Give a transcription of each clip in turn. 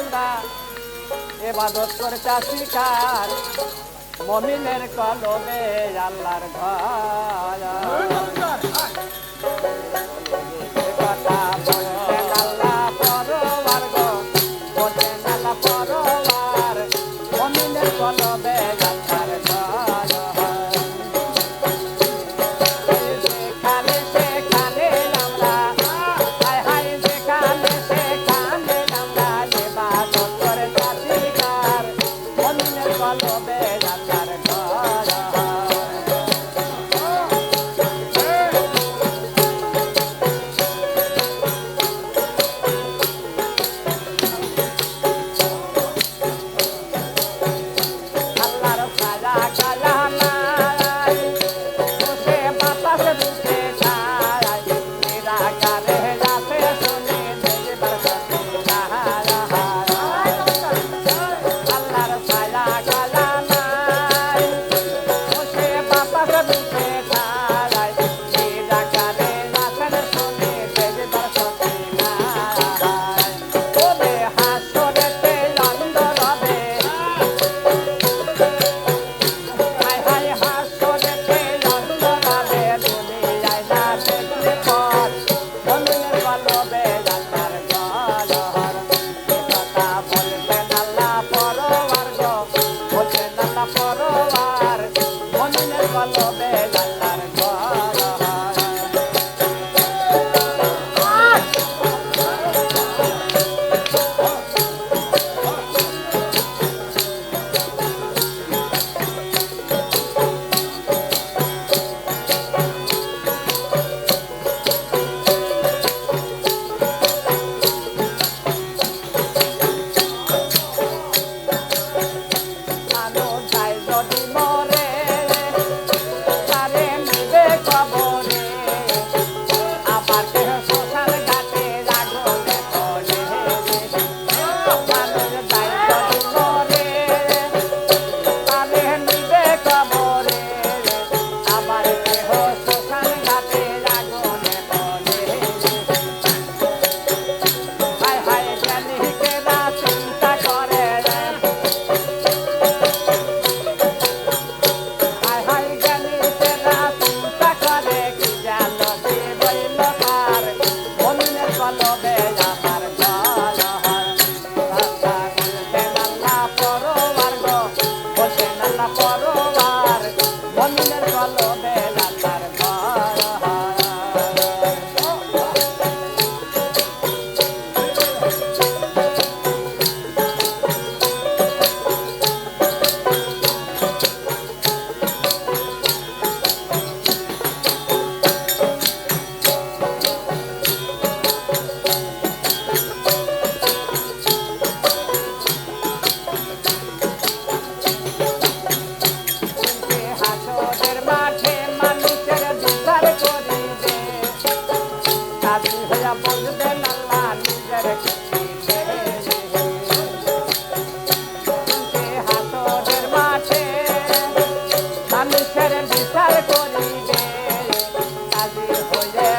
আল্লাহ এবাদত করতা শিকার মমিনের কলমে আল্লাহর ঘর। I love it.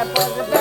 that buzzer.